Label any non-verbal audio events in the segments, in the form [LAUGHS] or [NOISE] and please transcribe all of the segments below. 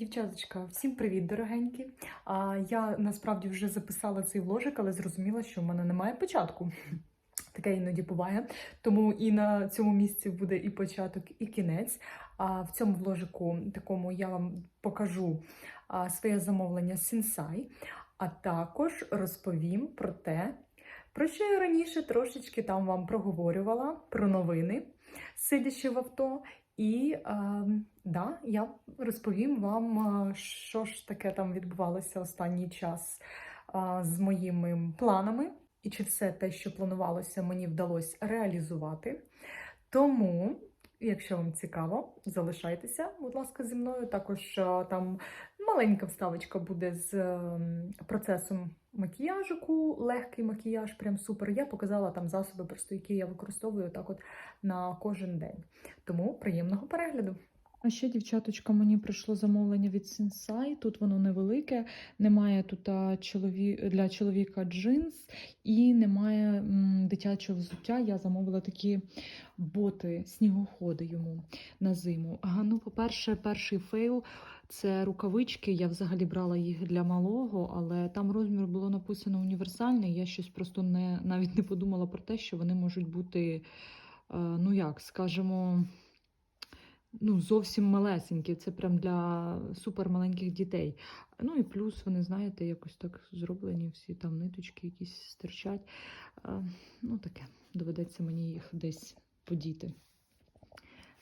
Дівчаточка, всім привіт, дорогенькі. А я насправді вже записала цей вложик, але зрозуміла, що в мене немає початку. [LAUGHS] Таке іноді буває. Тому і на цьому місці буде і початок, і кінець. А в цьому вложику такому я вам покажу своє замовлення Сінсай, а також розповім про те, про що я раніше трошечки там вам проговорювала про новини, сидячи в авто. І е, да, я розповім вам, е, що ж таке там відбувалося останній час е, з моїми планами, і чи все те, що планувалося, мені вдалося реалізувати. Тому, якщо вам цікаво, залишайтеся, будь ласка, зі мною. Також е, там маленька вставочка буде з е, процесом макіяжику, легкий макіяж, прям супер. Я показала там засоби, просто які я використовую так от на кожен день. Тому приємного перегляду. А ще, дівчаточка, мені прийшло замовлення від Sensai. Тут воно невелике, немає тут для чоловіка джинс і немає дитячого взуття. Я замовила такі боти, снігоходи йому на зиму. Ага, ну, по-перше, перший фейл це рукавички. Я взагалі брала їх для малого, але там розмір було написано універсальний. Я щось просто не навіть не подумала про те, що вони можуть бути, е, ну як, скажімо, ну, зовсім малесенькі. Це прям для супермаленьких дітей. Ну і плюс вони, знаєте, якось так зроблені, всі там ниточки якісь стирчать. Ну, таке, доведеться мені їх десь подіти.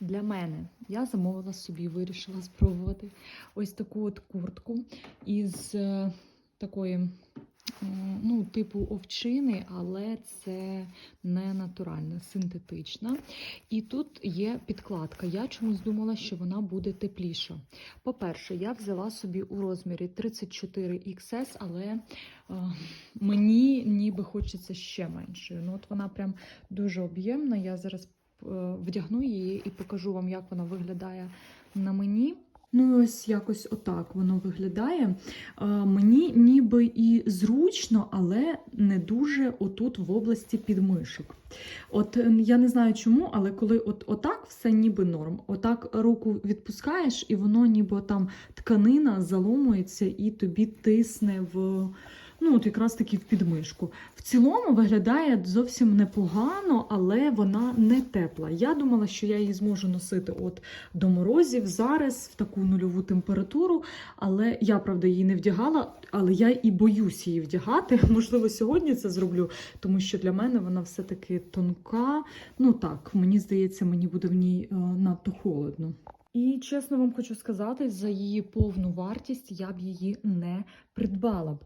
Для мене я замовила собі, вирішила спробувати ось таку от куртку із е, такої, ну, типу овчини, але це не натуральна, синтетична. І тут є підкладка. Я чомусь думала, що вона буде тепліша. По-перше, я взяла собі у розмірі 34 XS, але е, мені ніби хочеться ще меншою. Ну, от вона прям дуже об'ємна. Я зараз е, вдягну її і покажу вам, як вона виглядає на мені. Ну, ось якось отак воно виглядає. Мені ніби і зручно, але не дуже отут в області підмишок. От е, я не знаю чому, але коли от отак все ніби норм. Отак руку відпускаєш, і воно ніби там тканина заломується і тобі тисне в. Ну, от якраз таки в підмишку. В цілому виглядає зовсім непогано, але вона не тепла. Я думала, що я її зможу носити от до морозів зараз в таку нульову температуру. Але я, правда, її не вдягала, але я і боюсь її вдягати. [LAUGHS] Можливо, сьогодні це зроблю, тому що для мене вона все-таки тонка. Ну так, мені здається, мені буде в ній е, надто холодно. І чесно вам хочу сказати, за її повну вартість я б її не придбала б.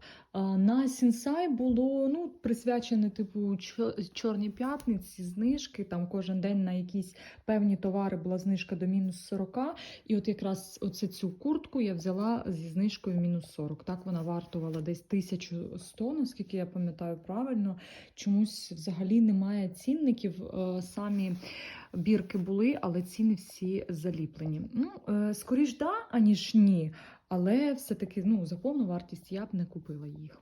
На Сінсай було ну, присвячене типу чо- чорній п'ятниці, знижки. Там кожен день на якісь певні товари була знижка до мінус 40. І от якраз оце цю куртку я взяла зі знижкою мінус 40. Так вона вартувала десь 1100, наскільки я пам'ятаю правильно. Чомусь взагалі немає цінників. Е, Самі бірки були, але ціни всі заліплені. Ну, е, скоріш да, аніж ні. Але все-таки ну, за повну вартість я б не купила їх.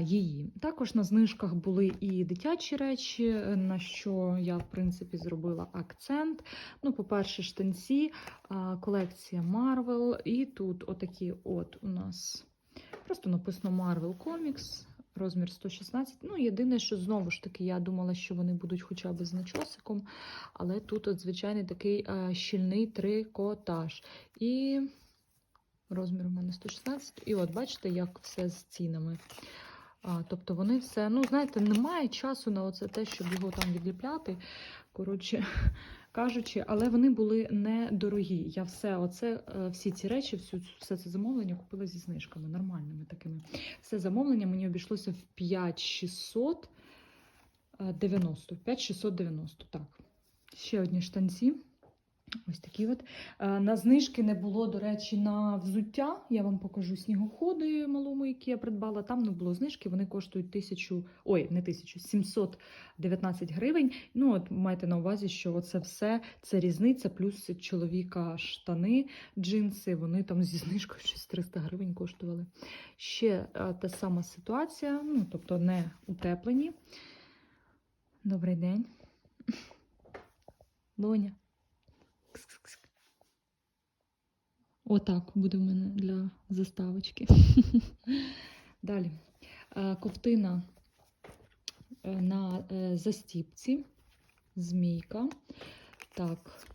Її. Також на знижках були і дитячі речі, на що я, в принципі, зробила акцент. Ну, по-перше, штанці, колекція Marvel. І тут отакі от у нас просто написано Marvel Comics. Розмір 116. Ну, єдине, що знову ж таки, я думала, що вони будуть хоча б з начосиком, але тут от звичайний такий е, щільний трикотаж. І розмір у мене 116. І от бачите, як все з цінами. А, тобто вони все, ну, знаєте, немає часу на оце те, щоб його там відліпляти. Коротше [LAUGHS] кажучи, але вони були недорогі. Я все, оце, е, всі ці речі, всю, все це замовлення купила зі знижками, нормальними такими. Все замовлення мені обійшлося в 5690. 5690, так. Ще одні штанці. Ось такі от. Е, На знижки не було, до речі, на взуття. Я вам покажу снігоходи малому, які я придбала. Там не було знижки, вони коштують тисячу, ой, не тисячу, 719 гривень. Ну, от майте на увазі, що це все це різниця, плюс чоловіка штани, джинси, вони там зі знижкою щось 300 гривень коштували. Ще е, та сама ситуація, ну, тобто не утеплені. Добрий день. Доня. Отак буде в мене для заставочки. [LAUGHS] Далі. Е, Ковтина е, на е, застіпці, змійка. Так,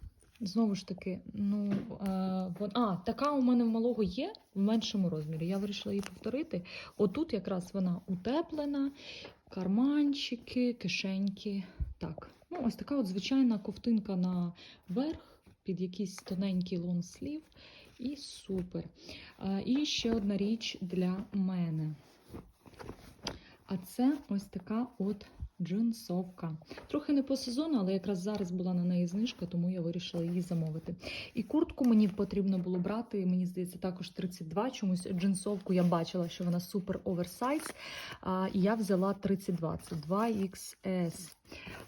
знову ж таки, ну, а, така у мене в малого є в меншому розмірі. Я вирішила її повторити. Отут якраз вона утеплена, карманчики, кишеньки. Так, ну, ось така от звичайна ковтинка на верх під якийсь тоненький лонслів. І супер. І ще одна річ для мене. А це ось така от джинсовка. Трохи не по сезону, але якраз зараз була на неї знижка, тому я вирішила її замовити. І куртку мені потрібно було брати, мені здається, також 32. Чомусь джинсовку я бачила, що вона супер оверсайз. І я взяла 32, це 2XS.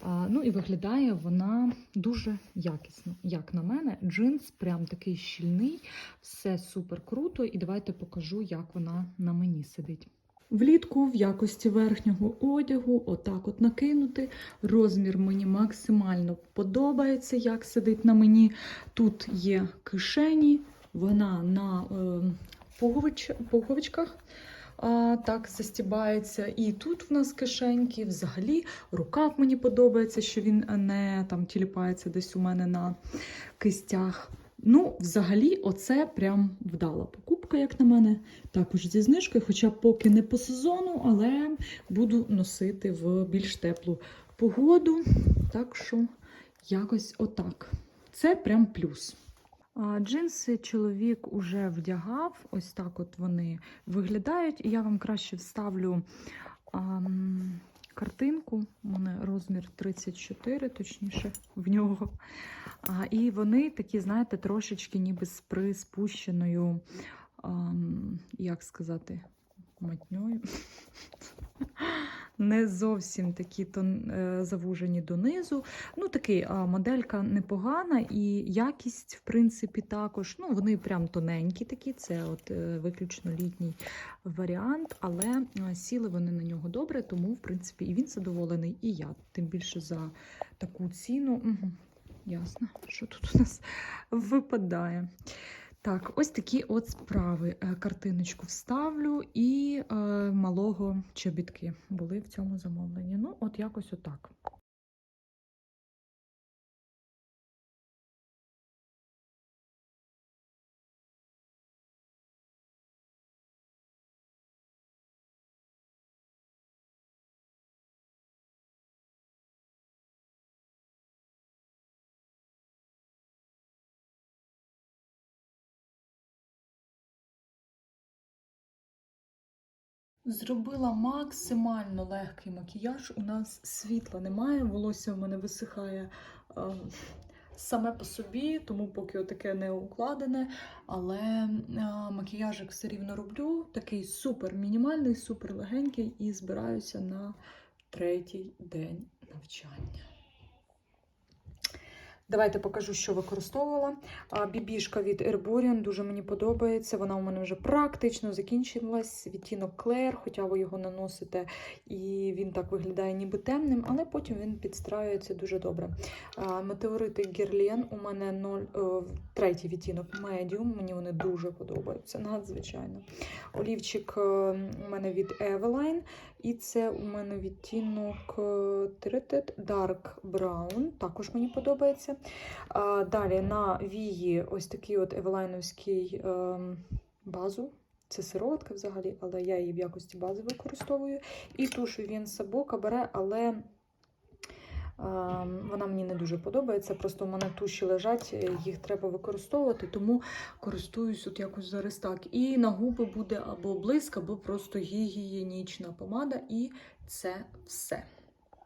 А, Ну і виглядає вона дуже якісно. Як на мене, джинс прям такий щільний, все супер круто. І давайте покажу, як вона на мені сидить. Влітку в якості верхнього одягу, отак от накинути. Розмір мені максимально подобається, як сидить на мені. Тут є кишені, вона на е, пугович, пуговичках. А, так застібається. І тут в нас кишеньки. Взагалі, рукав мені подобається, що він не там тіліпається десь у мене на кистях. Ну, взагалі, оце прям вдала покупка, як на мене. Також зі знижкою, хоча поки не по сезону, але буду носити в більш теплу погоду. Так що, якось отак. Це прям плюс. А, Джинси чоловік уже вдягав, ось так от вони виглядають. І я вам краще вставлю ам, картинку. У мене розмір 34, точніше, в нього. А, і вони такі, знаєте, трошечки ніби з приспущеною, як сказати, матньою. Не зовсім такі тон, е, завужені донизу. Ну, такий моделька непогана, і якість, в принципі, також. Ну, вони прям тоненькі такі, це от е, виключно літній варіант, але е, сіли вони на нього добре, тому, в принципі, і він задоволений, і я. Тим більше за таку ціну. Угу. Ясно, що тут у нас випадає. Так, ось такі от справи. Е, Картиночку вставлю і е, малого чобітки були в цьому замовленні. Ну, от якось отак. Зробила максимально легкий макіяж. У нас світла немає, волосся в мене висихає е, саме по собі, тому поки отаке не укладене. Але е, макіяжик все рівно роблю. Такий супер мінімальний, супер легенький, і збираюся на третій день навчання. Давайте покажу, що використовувала. Бібішка від Herborian дуже мені подобається. Вона у мене вже практично закінчилась. Відтінок Клер, хоча ви його наносите, і він так виглядає ніби темним, але потім він підстраюється дуже добре. Метеорити Герлен у мене 0, о, третій відтінок Medium. Мені вони дуже подобаються, надзвичайно. Олівчик е, у мене від Eveline. І це у мене відтінок е, Dark Brown, також мені подобається. Далі на вії ось такий от евелайновський е, базу. Це сироватка взагалі, але я її в якості бази використовую. І тушу він Сабо Кабаре, але вона мені не дуже подобається. Просто в мене туші лежать, е, їх треба використовувати, тому користуюсь от якось зараз так. І на губи буде або блиск, або просто гігієнічна помада, і це все.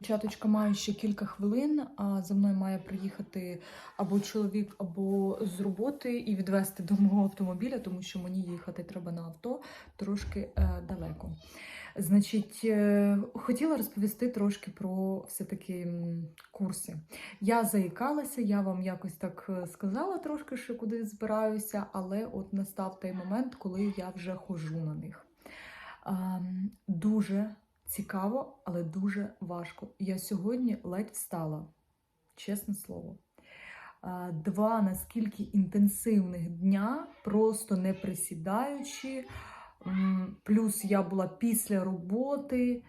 Дівчаточка, маю ще кілька хвилин. А за мною має приїхати або чоловік, або з роботи і відвезти до мого автомобіля, тому що мені їхати треба на авто трошки е, далеко. Значить, е, хотіла розповісти трошки про все-таки курси. Я заїкалася, я вам якось так е, сказала трошки, що куди збираюся, але от настав той момент, коли я вже хожу на них. Дуже цікаво, але дуже важко. Я сьогодні ледь встала, чесне слово. два наскільки інтенсивних дня, просто не присідаючи. Плюс я була після роботи.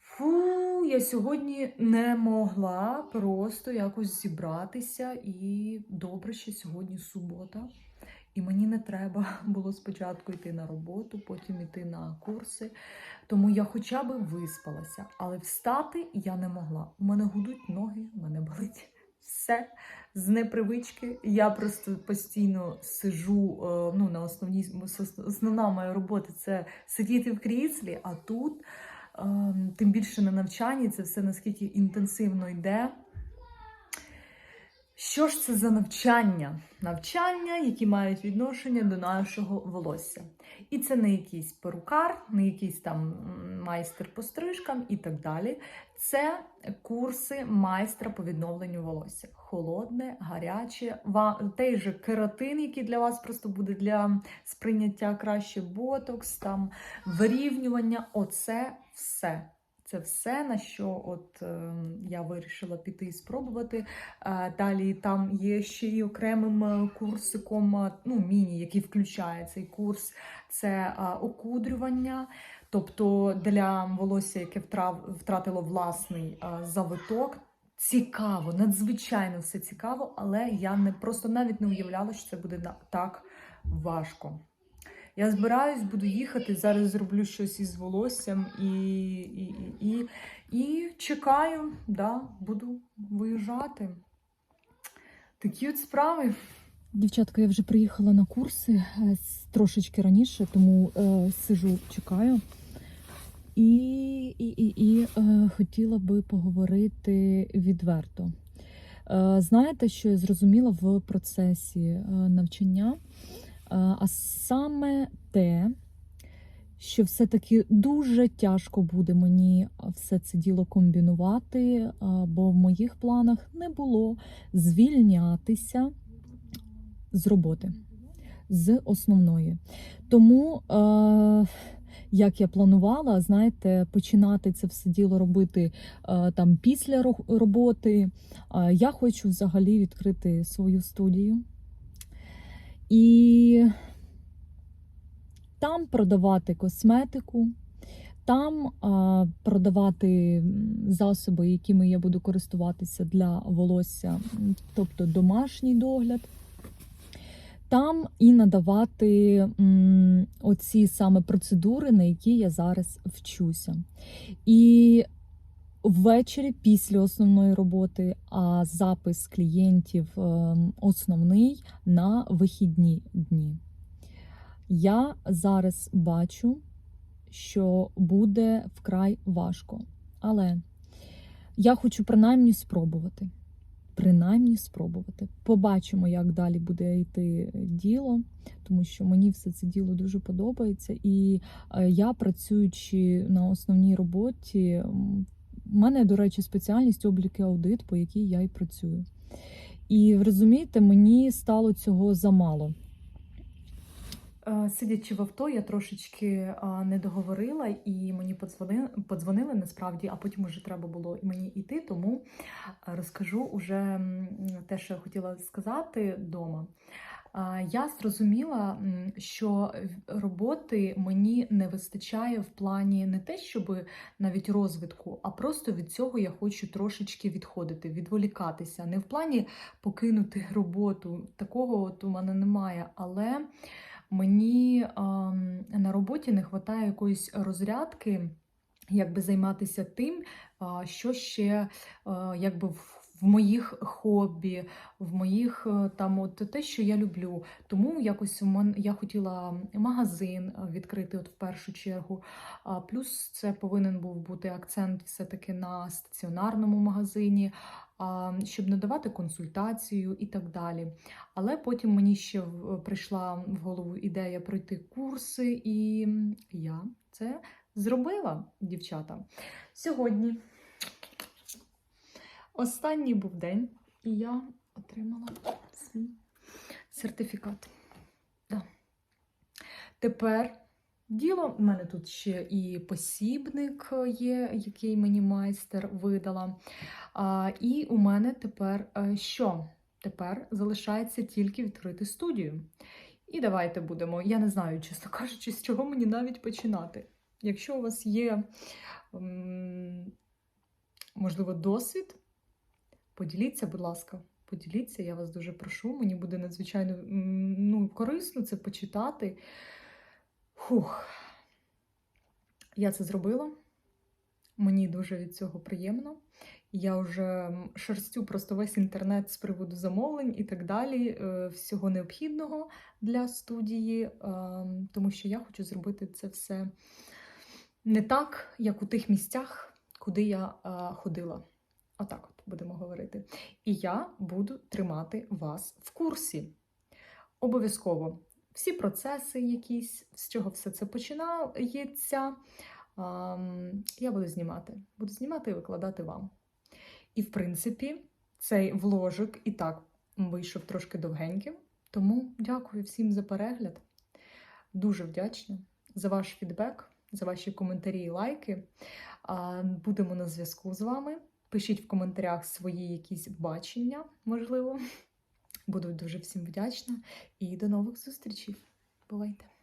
Фу, я сьогодні не могла просто якось зібратися. І добре, що сьогодні субота. І мені не треба [LAUGHS] було спочатку йти на роботу, потім йти на курси. Тому я хоча б виспалася, але встати я не могла. У мене гудуть ноги, у мене болить все з непривички. Я просто постійно сижу. е, Ну, на основній основна моя робота це сидіти в кріслі, а тут. Ем, Тим більше на навчанні це все наскільки інтенсивно йде. Що ж це за навчання? Навчання, які мають відношення до нашого волосся. І це не якийсь перукар, не якийсь там майстер по стрижкам і так далі. Це курси майстра по відновленню волосся. Холодне, гаряче, той же кератин, який для вас просто буде для сприйняття краще, ботокс, там вирівнювання. Оце все. Це все, на що от е, я вирішила піти і спробувати. Е, далі там є ще й окремим е, курсиком, е, ну, міні, який включає цей курс, це е, окудрювання. Тобто для волосся, яке втратило власний е, завиток. Цікаво, надзвичайно все цікаво, але я не просто навіть не уявляла, що це буде так важко. Я збираюсь, буду їхати. Зараз зроблю щось із волоссям і, і, і, і, і чекаю, да, буду виїжджати. Такі от справи. Дівчатка, я вже приїхала на курси е, трошечки раніше, тому е, сижу, чекаю. І, і, і, і е, хотіла би поговорити відверто. Е, знаєте, що я зрозуміла в процесі е, навчання? А саме те, що все-таки дуже тяжко буде мені все це діло комбінувати, бо в моїх планах не було звільнятися з роботи, з основної. Тому, як я планувала, знаєте, починати це все діло робити там після роботи. Я хочу взагалі відкрити свою студію і там продавати косметику. Там а, продавати засоби, якими я буду користуватися для волосся, тобто домашній догляд. Там і надавати м, оці саме процедури, на які я зараз вчуся. І ввечері після основної роботи, а запис клієнтів ем, основний на вихідні дні. Я зараз бачу, що буде вкрай важко. Але я хочу принаймні спробувати. Принаймні спробувати. Побачимо, як далі буде йти діло, тому що мені все це діло дуже подобається. І е, я, працюючи на основній роботі, в мене, до речі, спеціальність облік і аудит, по якій я і працюю. І розумієте, мені стало цього замало. Е, Сидячи в авто, я трошечки не договорила, і мені подзвонили, подзвонили насправді, а потім вже треба було мені йти, тому е, розкажу уже те, що я хотіла сказати вдома. Я зрозуміла, що роботи мені не вистачає в плані не те, щоб навіть розвитку, а просто від цього я хочу трошечки відходити, відволікатися. Не в плані покинути роботу. Такого от у мене немає, але мені на роботі не вистачає якоїсь розрядки, якби займатися тим, що ще якби в. В моїх хобі, в моїх е, там от те, що я люблю. Тому якось у мене я хотіла магазин е, відкрити от в першу чергу. А плюс це повинен був бути акцент все-таки на стаціонарному магазині, щоб надавати консультацію і так далі. Але потім мені ще в- прийшла в голову ідея пройти курси, і я це зробила, дівчата. Сьогодні останній був день, і я отримала свій сертифікат. Да. Тепер діло, в мене тут ще і посібник є, який мені майстер видала. А, і у мене тепер е, що? Тепер залишається тільки відкрити студію. І давайте будемо. Я не знаю, чесно кажучи, з чого мені навіть починати. Якщо у вас є, можливо, досвід, поділіться, будь ласка, поділіться, я вас дуже прошу. Мені буде надзвичайно ну, корисно це почитати. Фух. Я це зробила. Мені дуже від цього приємно. Я вже шерстю просто весь інтернет з приводу замовлень і так далі, е, всього необхідного для студії, е, тому що я хочу зробити це все не так, як у тих місцях, куди я е, ходила. Отак от будемо говорити. І я буду тримати вас в курсі. Обов'язково всі процеси, якісь, з чого все це починається, я буду знімати. Буду знімати і викладати вам. І, в принципі, цей вложик і так вийшов трошки довгеньким. Тому дякую всім за перегляд. Дуже вдячна за ваш фідбек, за ваші коментарі і лайки. Будемо на зв'язку з вами. Пишіть в коментарях свої якісь бачення, можливо. Буду дуже всім вдячна. І до нових зустрічей. Бувайте!